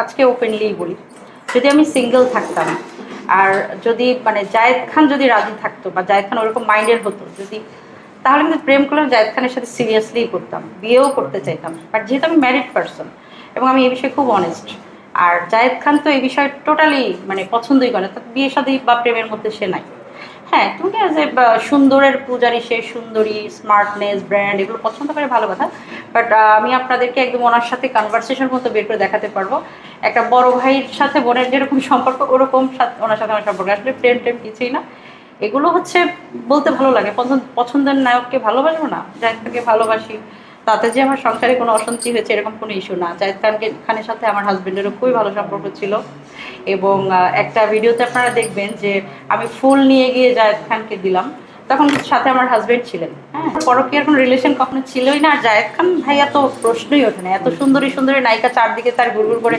আজকে ওপেনলি বলি। যদি আমি সিঙ্গেল থাকতাম, আর যদি মানে জায়েদ খান যদি রাজি থাকতো বা জায়েদ খান ওরকম মাইন্ডের হতো, যদি, তাহলে কিন্তু প্রেম করলাম, জায়েদ খানের সাথে সিরিয়াসলি করতাম, বিয়েও করতে চাইতাম। বাট যেহেতু আমি ম্যারিড পারসন এবং আমি এই বিষয়ে খুব অনেস্ট আর জায়েদ খান তো এই বিষয়ে টোটালি মানে পছন্দই করে না বিয়ে সাথে বা প্রেমের মধ্যে সে নাই। হ্যাঁ তুমি এ সুন্দরের পূজারি, সে সুন্দরী স্মার্টনেস ব্র্যান্ড এগুলো পছন্দ করে ভালো কথা। বাট আমি আপনাদেরকে একদম ওনার সাথে কনভারসেশন মতো বের করে দেখাতে পারব। একটা বড় ভাইয়ের সাথে, বোনের যেরকম সম্পর্ক, ওরকম ওনার সাথে আমার সম্পর্ক। আসলে প্রেম টেম কিছুই না। এগুলো হচ্ছে বলতে ভালো লাগে। পছন্দ- পছন্দের নায়ককে ভালোবাসবো না। খানকে ভালোবাসি। তাতে যে আমার সংসারে কোনো অশান্তি হয়েছে, এরকম কোনো ইস্যু না। জাহিদ খানকে, খানের সাথে আমার হাজব্যান্ডেরও খুবই ভালো সম্পর্ক ছিল। এবং একটা ভিডিওতে আপনারা দেখবেন যে আমি ফুল নিয়ে গিয়ে জায়দ খানকে দিলাম। তখন সাথে আমার হাজবেন্ড ছিলেন। হ্যাঁ পরকীয়ার কোনো রিলেশন কখনো ছিলই না। আর জায়েদ খান ভাইয়া তো প্রশ্নই ওঠে না। এত সুন্দরী সুন্দরী নায়িকা চারদিকে তার ঘুরঘুর করে